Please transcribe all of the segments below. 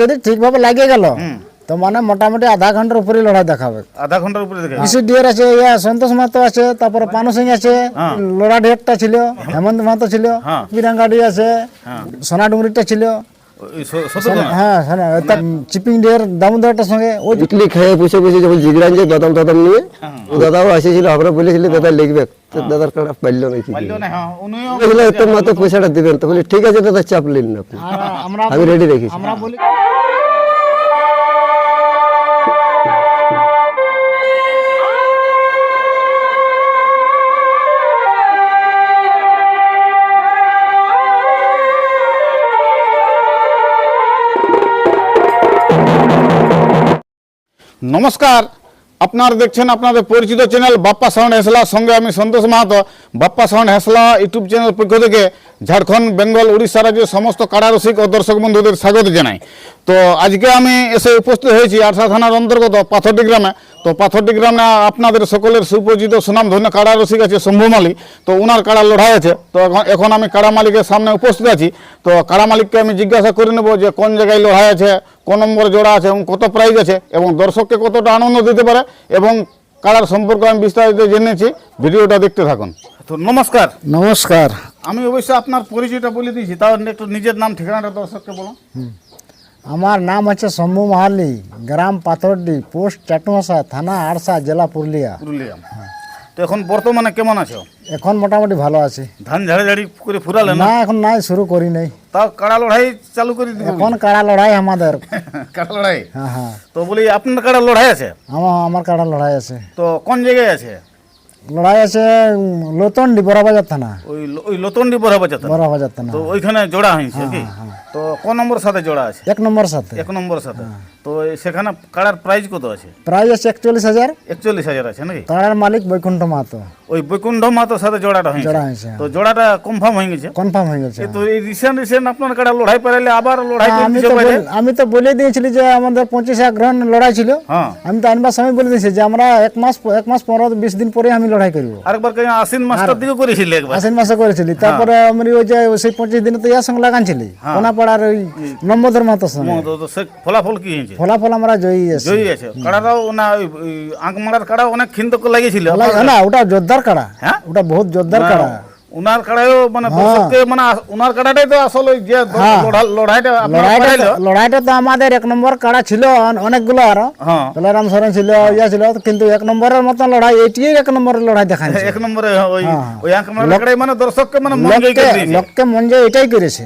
যদি ঠিকভাবে লাগিয়ে গেল তো মানে মোটামুটি আধা ঘণ্টার উপরে লড়াই দেখাবে। আধা ঘণ্টার উপরে ইসু ডিয়ার আছে ইয়া সন্তোষ মাহাতো আছে তারপরে পানু সিং আছে লড়া ডেটটা ছিল হেমন্ত মাহাতো ছিল হ্যাঁ। বিরাঙ্গাড়ি আছে সোনা ডুঙ্গরিটা ছিল স- হ্যাঁ চিপিং ডিয়ার দামোদরটার সঙ্গে ও ইডলি খেয়ে বসে বসে যখন জিগড়ান যে বাদাম টাদাম নিয়ে ও দাদাও আসেছিল আমরা বলেছিলি দাদা লিখবে। তো দাদার কাটা পাইলো নাকি পারল না, হ্যাঁ, উনিও মাত্র পয়সাটা দিবেন। তো বলি ঠিক আছে দাদা চাপ নিন না আপনি। আমি রেডি রেখেছি। নমস্কার। আপনারা দেখছেন আপনাদের পরিচিত চ্যানেল বাপ্পা সাউন্ড হেসলার সঙ্গে আমি Santosh Mahato. Bappa sound Hesla YouTube channel পক্ষ থেকে ঝাড়খণ্ড, বেঙ্গল, উড়িষ্যা রাজ্যের সমস্ত কারারসিক ও দর্শক বন্ধুদের স্বাগত জানাই। তো আজকে আমি এসে উপস্থিত হয়েছি আরসা থানার অন্তর্গত পাথরটি গ্রামে। তো পাথরটি গ্রামে আপনাদের সকলের সুপরিচিত সুনাম ধন্য কাড়া রসিক আছে শম্ভু মালিক। তো ওনার কাড়া লড়াই আছে। তো এখন- এখন আমি কাড়া মালিকের সামনে উপস্থিত আছি। তো কাড়া মালিককে আমি জিজ্ঞাসা করে নেব যে কোন জায়গায় লড়াই আছে কোন নম্বর জোড়া আছে এবং কত প্রাইজ আছে এবং দর্শককে কতটা আনন্দ দিতে পারে এবং কাড়ার সম্পর্কে আমি বিস্তারিত জেনেছি। ভিডিওটা দেখতে থাকুন। তো নমস্কার। নমস্কার। আমি অবশ্যই আপনার পরিচয়টা বলে দিয়েছি। তাও একটু নিজের নাম ঠিকানাটা দর্শককে বলুন। আমার নাম হচ্ছে শম্ভু মাহালি গ্রাম পাথরডি পোস্ট চাটুমাশা থানা আড়সা জেলা পুরুলিয়া। পুরুলিয়া। তো এখন বর্তমানে কেমন আছো? এখন মোটামুটি ভালো আছি। ধান ঝাড়াঝাড়ি করে ফুরালেন না? এখন নাই শুরু করি নাই। তাও কাড়া লড়াই চালু করে দিব এখন কাড়া লড়াই আমাদের। কাড়া লড়াই? হ্যাঁ হ্যাঁ। তো বলি আপনার কাড়া লড়াই আছে? আমার আমার কাড়া লড়াই আছে। তো কোন জায়গায় আছে? লড়াই আছে লতন্ডি বড়বাজার থানা। ওই ওই লতন্ডি বড়বাজার থানা? বড়বাজার থানা। তো ওইখানে জোড়া হয়েছে কি? তো কোন নম্বর সাথে জোড়া আছে? এক নম্বর সাথে। এক নম্বর সাথে। তো সেখানে কাড়ার প্রাইস কত আছে? প্রাইস আছে একচল্লিশ হাজার। একচল্লিশ হাজার আছে নাকি? কাড়ার মালিক বৈকুণ্ঠ মাহাতো। ওই বৈকুণ্ঠ মাতার সাথে জোড়াটা হয়েছে। জোড়া হয়েছে তো জোড়াটা কনফার্ম হয়ে গেছে? কনফার্ম হয়ে গেছে তো এই রিসেন্ট রিসেন্ট আপনার কাড়া লড়াই পারাইলে আবার লড়াই আমি তো আমি তো বলে দিয়েছিলি যে আমাদের পঁচিশ গ্রহণ লড়াই ছিল। হ্যাঁ। আমি তো আনবার সময় বলে দিয়েছি যে আমরা এক মাস এক মাস পনেরো বিশ দিন পরে আমি লড়াই করব। আরেকবার আশ্বিন মাসটার দিকে করেছিলে একবার? আশ্বিন মাসে করেছিলি। তারপরে আমি ওই যে সেই পঁচিশ দিনে তো ইয়ার সঙ্গে লাগানছিলি কোনাপাড়ার ওই নম্বর মাতার সঙ্গে। ফলাফল কি হয়েছে? ফলাফল আমরা জয়ী আছে। জয়ী আছে। কাড়াটাও না আঁক মারার কাড়া অনেক ক্ষিন্তক লাগিয়েছিল। না ওটা জোরদার কাড়া। হ্যাঁ? ওটা বহুত জোরদার কাড়া। উনার কাড়াও মানে দর্শককে মানে উনার কাড়াটাই তো আসলে ওই যে। লড়াইটা লড়াইটা তো- লড়াইটা তো আমাদের এক নম্বর কাড়া ছিল অনেকগুলো আরও সরেন ছিল ইয়া ছিল কিন্তু এক নম্বরের মতন লড়াই এটিই এক নম্বরের লড়াই দেখাচ্ছে এক নম্বরে ওই। ওই আঁক মারার কাড়াই মানে দর্শককে মানে মন জয় লোককে করে দিয়েছে লোককে মন যে এটাই করেছে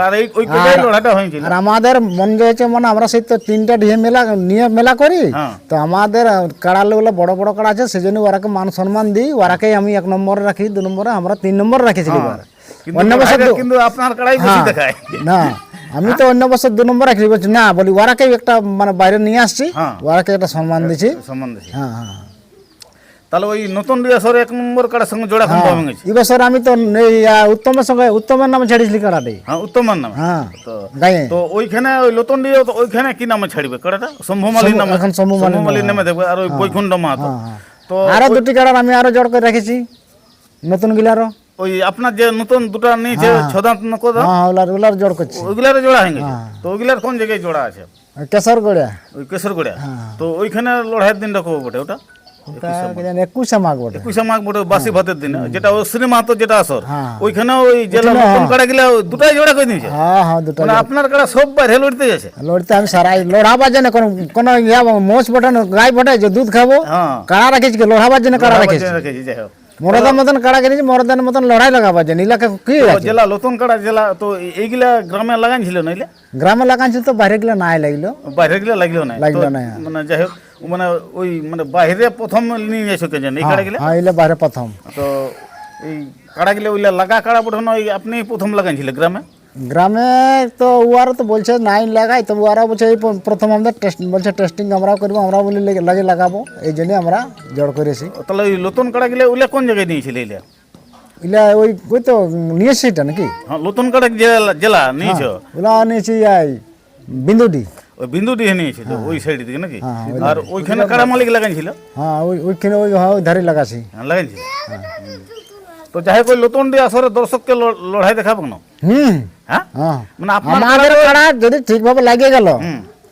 আর এই ওই কাড়াই লড়াইটা হয়েছিল আর আমাদের মন যে মানে আমরা সেই তো তিনটা ডিহে মেলা নিয়ে মেলা করি। তো আমাদের কাড়াগুলো বড় বড় কাড়া আছে সেই জন্য ওরাকে মান সম্মান দিই। ওরাকেই আমি এক নম্বরে রাখি দু নম্বরে আমরা তিন নম্বর রাখেছিলি কিন্তু অন্য বছর কিন্তু আপনার কাড়াই বেশি হ্যাঁ, দেখায়। না আমি তো অন্য বছর দু নম্বর রাখি বলছি না বলি ওরাকেই একটা মানে বাইরে নিয়ে আসছি হ্যাঁ। ওরাকে একটা সম্মান দিচ্ছি সম্বন্ধে হ্যাঁ হ্যাঁ। তাহলে ওই নতুন ডিয়াসরে এক নম্বর কাড়ার সঙ্গে জোড়া কনফার্ম হয়ে গেছে এই বছর আমি তো উত্তমের সঙ্গে উত্তমের নামে ছেড়েছিলি কাড়াটি। হ্যাঁ উত্তমার নামে। হ্যাঁ তো তো ওইখানে ওই লতন দিয়ে তো ওইখানে কি নামে ছাড়বে কাড়াটা? শম্ভু- নামে। এখন শম্ভুমালির শম্ভুমালির নামে দেখবে আর ওই বৈকুণ্ঠ মাহাতো। হ্যাঁ। তো আরও দুটি কাড়ার আমি আরও জড় করে রেখেছি। নতুন গিলারও। ওই আপনার যে নতুন দুটা নিয়েছে হ্যাঁ। ওলার ওলার জড় করছি। ওইগুলার জোড়া হয়ে গেছে? তো ওইগুলার কোন জায়গায় জোড়া আছে? ওই হ্যাঁ। তো ওইখানে লড়াইয়ের দিনটা কবে বটে ওটা? ওটা কি জানি একুশে মাঘ বটে। একুশে মাঘ বটে বাসি ভাতের দিনে। যেটা ওই শ্রী মাহাতো যেটা আসর। হ্যাঁ। ওইখানে ওই জেলা ওইখানে, নতুন হ্যাঁ। কাড়া গিলা দুটাই জোড়া করে দিয়েছে। হ্যাঁ হ্যাঁ দুটো মানে আপনার কাড়া সব বাইরে লড়তে যাচ্ছে লড়তে আমি সারাই লড়াবার জন্য কোন কোন ইয়া মোষ বটে গাই বটে যে দুধ খাব। হ্যাঁ। কাড়া রেখেছি লড়াবার জন্য কাড়া রেখেছি? রেখেছি যাই হোক। মরদার মতন কাড়া কিনেছি মরদার মতন লড়াই লাগাবার জন্য ইলাকা কি জেলা নতুন কাড়া জেলা তো এইগুলা গ্রামে লাগাইছিল নাইলে গ্রামে লাগানছিল তো বাইরে গেলে নাই লাগল। বাইরে গেলে লাগল না? লাগল না। মানে যাই হোক মানে ওই মানে বাইরে প্রথম নিয়ে যাইছো কে জানি এই কাড়া গেলে? হ্যাঁ এলে বাইরে প্রথম। তো এই কাড়া গেলে ওইলা লাগা কাড়া ওই আপনি প্রথম লাগাইছিলে গ্রামে? গ্রামে তো ওয়ারা তো বলছে নাই লাগাই তো ওরা বলছে এই প্রথম আমাদের টেস্ট বলছে টেস্টিং আমরা করব আমরা বলি লাগে লাগাবো এই জন্য আমরা জড় করেছি। তাহলে ওই নতুন কাড়া গেলে ওইলা কোন জায়গায় নিয়েছিলে এইলা ইলা ওই ওই তো নিয়েছি এটা নাকি? হ্যাঁ নতুন কাড়া জেলা জেলা নিয়েছো? ওলা নিয়েছি এই বিন্দুডি ওই বিন্দু দিয়ে নিয়েছিল ওই সাইড থেকে নাকি? হ্যাঁ, আর ওইখানে কাড়া মালিক লাগাইছিল? হ্যাঁ ওই ওইখানে ওই হ্যাঁ ধারে লাগাছি। হ্যাঁ লাগাইছিল? তো তো যাই হোক ওই লতন্ডি আসরে দর্শককে লড়াই দেখাবো না হুম। হ্যাঁ? হ্যাঁ। মানে কাড়ার- কাড়া যদি ঠিকভাবে লাগে গেল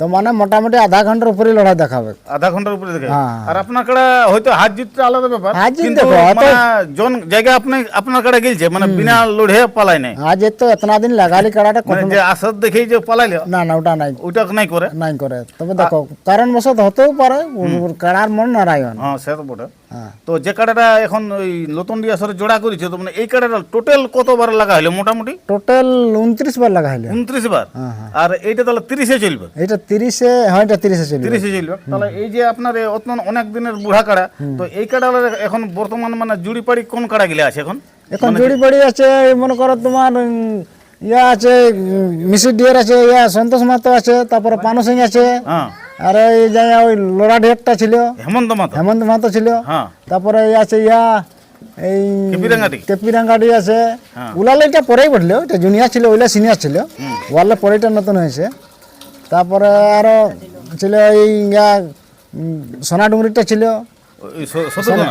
তো মানে মোটামুটি আধা ঘণ্টার উপরে লড়াই দেখাবে। আধা ঘণ্টার উপরে দেখে হ্যাঁ। আর আপনার কাড়া হয়তো হাত জিতটা আলাদা ব্যাপার হার জিত দেখো, মানে জন জায়গা আপনি আপনার কাড়া গেলছে মানে বিনা লড়ে পালাই নাই। আজ তো এতনা দিন লাগালি কাড়াটা মানে যে আসর দেখেই যে পালাইলে না না ওটা নাই। ওইটা নাই করে। নাই করে। তবে দেখো কারণবশত হতেও পারে কাড়ার মন নারায়ণ। হ্যাঁ সে তো বটে। তো যে কাড়াটা এখন ওই লতন্ডি আসরে জোড়া করেছে তো মানে এই কাড়াটা টোটাল কতবার লাগা হলো মোটামুটি? টোটাল উনত্রিশ বার লাগাইলে উনত্রিশ বার? হ্যাঁ, হ্যাঁ। আর এইটা তাহলে তিরিশে চলবে? এটা তিরিশে হ্যাঁ এটা তিরিশে চলবে। তিরিশে চলবে। তাহলে এই যে আপনার অনেক দিনের বুড়া কাড়া তো এই কাড়া এখন বর্তমান মানে জুড়ি পাড়ি কোন কাড়া গিলে আছে এখন? এখন জুড়ি পড়ি আছে মনে করো তোমার ইয়া আছে মিসি ডিয়ার আছে ইয়া সন্তোষ মাতো আছে তারপরে পানু সিং আছে হ্যাঁ। আর এই জায়গা ওই লোড়া ঢেকটা ছিল হেমন্ত মাতো। হেমন্ত মাতো ছিল। হ্যাঁ। তারপরে এই আছে ইয়া এই কেপিরাঙ্গাটি? আছে। হ্যাঁ। উলালে এটা পরেই বলল এটা জুনিয়র ছিল ওইলা সিনিয়র ছিল। ওয়ালে পরেটা নতুন হয়েছে। তারপরে আরও ছিল এই ইয়া সোনা ডুঙ্গরিটা ছিল?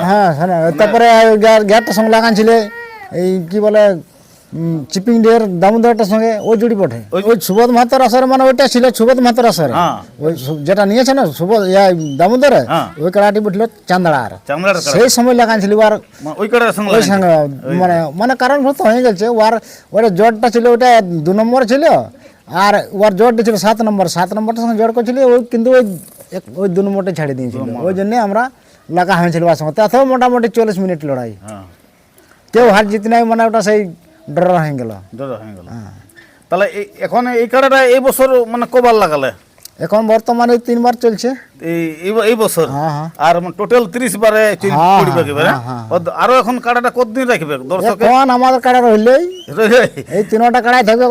হ্যাঁ তারপরে গ্যারটা সঙ্গে লাগান ছিল। এই কি বলে চিপিং ডের দামোদরটার সঙ্গে ওই জুড়ি পঠে ওই সুবোধ মাহাতর আসরে মানে ওইটা ছিল সুবোধ মাহাতর আসরে। হ্যাঁ। ওই যেটা নিয়েছে না সুবোধ ইয়া দামোদরে হ্যাঁ। ওই কাড়াটি উঠল চান্দাড়ার। সেই সময় লাগান ছিল মানে ওই কাড়ার সঙ্গে ওই সঙ্গে মানে মানে কারণ ভূত হয়ে গেছে ওর ওর জটটা ছিল ওটা দু নম্বর ছিল আর ওর জটটা ছিল সাত নম্বর। সাত নম্বরটার সঙ্গে জট করছিল ওই কিন্তু ওই ওই দু নম্বরটা ছাড়িয়ে দিয়েছিল। ওই জন্য আমরা লাগা হয়েছিল ওর সঙ্গে। তাতেও মোটামুটি চল্লিশ মিনিট লড়াই। হ্যাঁ। কেউ হার জিত নাই মানে ওটা সেই ডর হয়ে গেল। দাদা হয়ে গেল। তাহলে এই এখন এই কাড়াটা এই বছর মানে কবার লাগালে? এখন বর্তমানে তিনবার চলছে। এই বছর? হ্যাঁ হ্যাঁ। আর টোটাল তিরিশ বারে হ্যাঁ, আরও এখন কাড়াটা কতদিন রাখবে? দর্শকে এখন আমাদের কাড়া রইলেই এই তিনটা কাড়াই থাকবে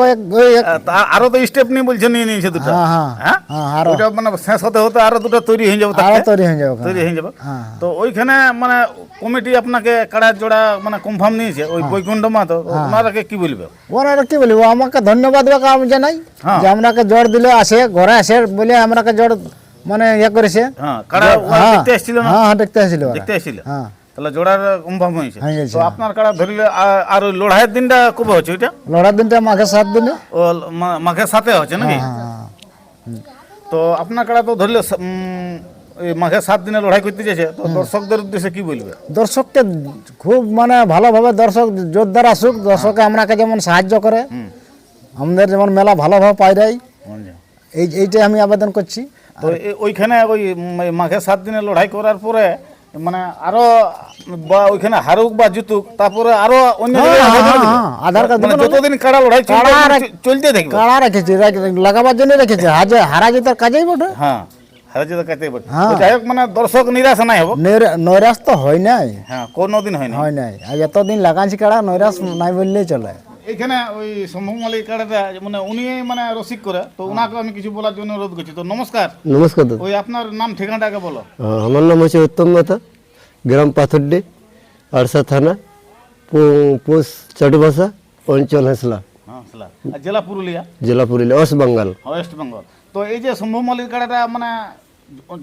তা- আরও তো স্টেপ নিয়ে বলছে নিয়ে নিয়েছে দুটো। হ্যাঁ ওইটা মানে শেষ হতে হতে আরও দুটো তৈরি হয়ে যাবে আরও তৈরি হয়ে যাবে তৈরি হয়ে যাবে। তো ওইখানে মানে কমিটি আপনাকে কাড়ার জোড়া মানে কনফার্ম নিয়েছে ওই বৈকুণ্ঠ মাতো ওনারাকে কি বলবে? ওনারা কি বলব? আমাকে ধন্যবাদ বা আমি জানাই। যে আপনাকে জোর দিলে আসে ঘরে আসে বলে আমরাকে জোর মানে ইয়ে করেছে। হ্যাঁ কাড়া হ্যাঁ দেখতে এসেছিল না? হ্যাঁ হ্যাঁ দেখতে আসছিল দেখতে এসেছিল হ্যাঁ। তাহলে জোড়ার কনফার্ম হয়েছে। তো আপনার কাড়া ধরলে আর ওই লড়াইয়ের দিনটা কবে হচ্ছে ওইটা? লড়ার দিনটা মাঘে সাত দিনে। ও মাঘের সাথে হচ্ছে নাকি? তো আপনার কাড়া তো ধরলে মাঘের সাত দিনে লড়াই করতে চাইছে তো দর্শকদের উদ্দেশ্যে কি বলবে? দর্শককে খুব মানে ভালোভাবে দর্শক জোরদার আসুক দর্শকে আমরাকে যেমন সাহায্য করে আমাদের যেমন মেলা ভালোভাবে পাই দেয় এই এইটাই আমি আবেদন করছি। তো ওইখানে ওই মাঘের সাত দিনে লড়াই করার পরে মানে আরও বা ওইখানে হারুক বা জিতুক তারপরে আরও অন্য হ্যাঁ, হ্যাঁ। হ্যাঁ, আধার কার্ড মানে? যতদিন কাড়া লড়াই চলতে থাকবে কাড়া রেখেছি রাখ- লাগাবার জন্য রেখেছে হারা জেতার কাজেই বটে। হ্যাঁ হারা হ্যাঁ। তো যাই হোক মানে দর্শক নিরাশ নাই হব। নৈরাশ তো হয় নাই। হ্যাঁ কোনো দিন হয়নি হয় নাই। আর এতদিন লাগাচ্ছি কাড়া নৈরাশ নাই বললেই চলে। এখানে ওই সম্ভব মালিক কাড়াটা মানে উনি মানে রসিক করে তো উনাকে আমি কিছু বলার জন্য অনুরোধ করছি। তো নমস্কার। নমস্কার দাদা। ওই আপনার নাম ঠিকানাটা আগে বলো। আমার নাম হচ্ছে উত্তম মাতা গ্রাম পাথরডি আরসা থানা পো- পোস্ট চটবাসা অঞ্চল হেসলা। হ্যাঁ জেলা পুরুলিয়া? জেলা Purulia west Bengal. West Bengal. তো এই যে সম্ভব মালিক কাড়াটা মানে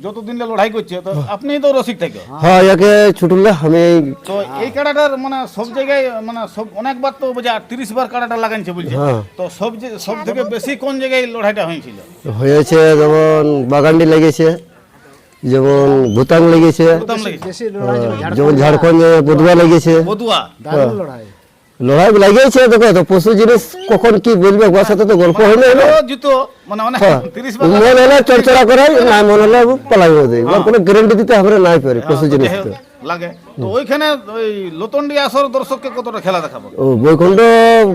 যতদিন লড়াই করছে তো আপনি তো রসিক থাকে। হ্যাঁ ইয়াকে ছুটলে আমি তো এই কাড়াটার মানে সব জায়গায় মানে সব অনেকবার তো বোঝা তিরিশ বার কাড়াটা লাগাইছে বলছে। হ্যাঁ। তো সব সব থেকে বেশি কোন জায়গায় লড়াইটা হয়েছিল? হয়েছে যেমন বাগান্ডি লেগেছে যেমন ভুতাং লেগেছে যেমন ঝাড়খণ্ডে বদুয়া লেগেছে। বদুয়া? দারুণ লড়াই। লড়াই লাগিয়েছে দেখো তো পশু জিনিস কখন কি বলবে ওর সাথে তো গল্প হয় না ও জুতো মানে হ্যাঁ। বার মন হলে চড়চড়া করে না মন হলে পালাই ওর কোনো গ্যারেন্টি দিতে আমরা নাই পারি পশু জিনিস হোক, লাগে। তো ওইখানে ওই লতন্ডি আসর দর্শককে কতটা খেলা দেখাবো? ও বৈকুণ্ঠ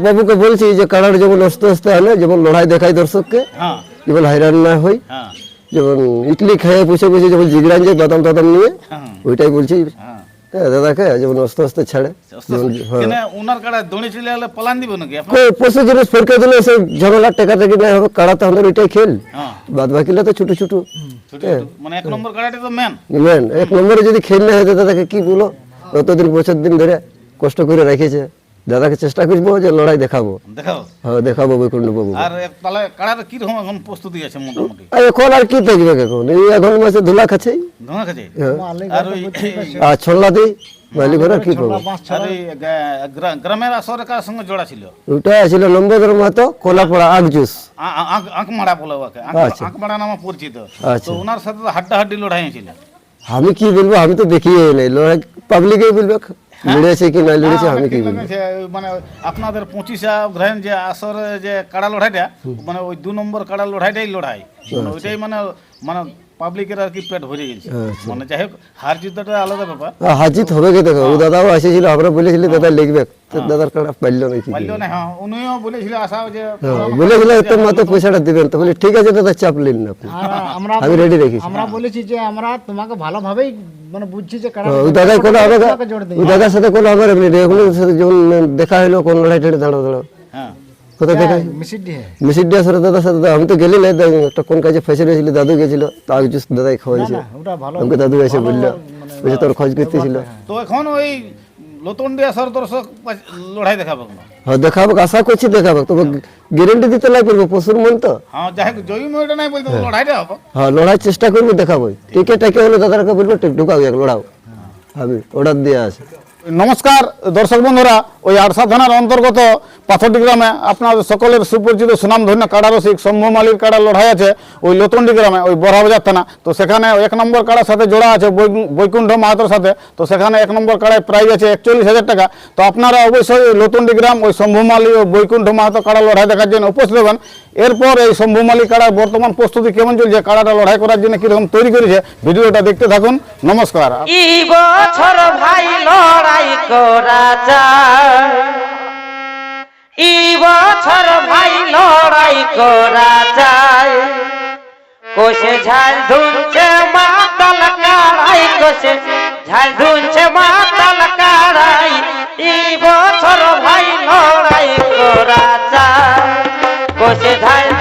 বাবুকে বলছি যে কাড়ার যেমন অস্তে অস্তে হলে যেমন লড়াই দেখায় দর্শককে হ্যাঁ। যেমন হাইরান না হয় হ্যাঁ। যেমন ইডলি খেয়ে বসে বসে যেমন জিগড়ান যায় বাদাম টাদাম নিয়ে হ্যাঁ। ওইটাই বলছি। হ্যাঁ। হ্যাঁ দাদাকে যেমন আস্তে আস্তে ছাড়ে। যেমন হ্যাঁ। কেন উনার কাড়া দড়ি চলে গেলে পালান দিব নাকি? পশু জিনিস ফেরকে দিলে সেই ঝামেলা টেকা টেকি নাই হবে কাড়াতে আমাদের ওইটাই খেল। হ্যাঁ। বাদ বাকিলা তো ছোট ছোট। ছোট। মানে এক নম্বর কাড়াটি তো মেন মেন এক নম্বরে যদি খেললে হয় দাদাকে কি বলো? অতদিন বছর দিন ধরে কষ্ট করে রেখেছে। দাদাকে চেষ্টা করব যে লড়াই দেখাবো। দেখাও। হ্যাঁ দেখাবো বৈকুণ্ঠ বাবু। এখন প্রস্তুতি আছে আর কি দেখবে এখন? এই এখন মাসে ধুলা খাচ্ছে? হ্যাঁ। আর দিই মালিক আর কি পাবো গ্রামের আসরে কার সঙ্গে জোড়া ছিল? ওটা ছিল লম্বোদর মাহাতো কোলাপড়া আগজুস আ- আ- আঁক- আঁকমারা বলে ওকে। আচ্ছা। নামে পরিচিত। আচ্ছা। তো ওনার সাথে হাড্ডাহাড্ডি লড়াই হয়েছিল। আমি কি বলব আমি তো দেখিয়ে নাই। লড়াই পাবলিকই বলবে। লড়েছে কি না লড়েছে আমি কি ঠিক আছে, মানে আপনাদের পঁচিশা যে আসর যে কাড়া লড়াইটা মানে ওই দু নম্বর কাড়া লড়াইটাই লড়াই। মানে ওইটাই মানে মানে পাবলিকের আর কি পেট ভরে গেছে। আচ্ছা। মানে যাই হোক হার জিতটা আলাদা ব্যাপার। হ্যাঁ, হাজিত হবে কি দেখো? ও। দাদাও এসেছিল আমরা বলেছিলি দাদা লিখবে। তো দাদার নাকি পারলেও না হ্যাঁ উনিও বলেছিল আশা যে হ্যাঁ, বলেছিল তোর মাত্র পয়সাটা দিবেন। তো বলি ঠিক আছে দাদা চাপ নিন না আপনি। আমরা আমি রেডি রেখেছি। আমরা বলেছি যে আমরা তোমাকে ভালোভাবেই মানে বুঝছি যে কারা হ্যাঁ, ওই দাদাই কোনো দিই ওই দাদার সাথে কোনো আমার এমনি রেগুলার সাথে যখন দেখা হলো কোন লড়াই টড়াই দাঁড়াও দাঁড়ো হ্যাঁ। কোথায় দেখা মিসিড দিয়ে। মিসির দিয়া সাথে দাদা সাথে আমি তো গেলি না একটা কোন কাজে ফেসে রয়েছিল দাদু গেছিল তার জুস দাদাই খাওয়াইছে। ওটা আমাকে দাদু এসে বলল বলছে তোর খোঁজ করতেছিল। তো এখন ওই দর্শক লড়াই দেখাবো হ্যাঁ দেখাবো আশা করছি দেখাবো। তবে গ্যারেন্টি দিতে লাগবে পশুর মন তো। হ্যাঁ যাই হোক জয়ী ময়টা নাই বলতে লড়াইটা হব। হ্যাঁ লড়াই চেষ্টা করব দেখাবো। টিকে টাকে হলে দাদাকে বলব ঢুকাও এক লড়াও। আমি অর্ডার দিয়ে আছে। নমস্কার, দর্শক বন্ধুরা, ওই আরসা থানার অন্তর্গত পাথরটি গ্রামে আপনাদের সকলের সুপরিচিত সুনামধন্য কাড়া রসিক শম্ভু মালির কাড়া লড়াই আছে ওই লতন্ডি গ্রামে, ওই বড়াবাজার থানা। তো সেখানে এক নম্বর কাড়ার সাথে জোড়া আছে বৈকুণ্ঠ মাহাতোর সাথে। তো সেখানে এক নম্বর কাড়ায় প্রাইজ আছে একচল্লিশ হাজার টাকা। তো আপনারা অবশ্যই লতন্ডি গ্রাম, ওই শম্ভু মালি ও বৈকুণ্ঠ মাহাতো কাড়া লড়াই দেখার জন্য উপস্থিত হবেন। এরপর এই শম্ভু মালিক কাড়ার বর্তমান প্রস্তুতি কেমন চলছে কাড়াটা লড়াই করার জন্য কীরকম তৈরি করেছে, ভিডিওটা দেখতে থাকুন, নমস্কার। ভাই ভাই ভাই লড়াই করা কোষে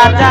এই বছর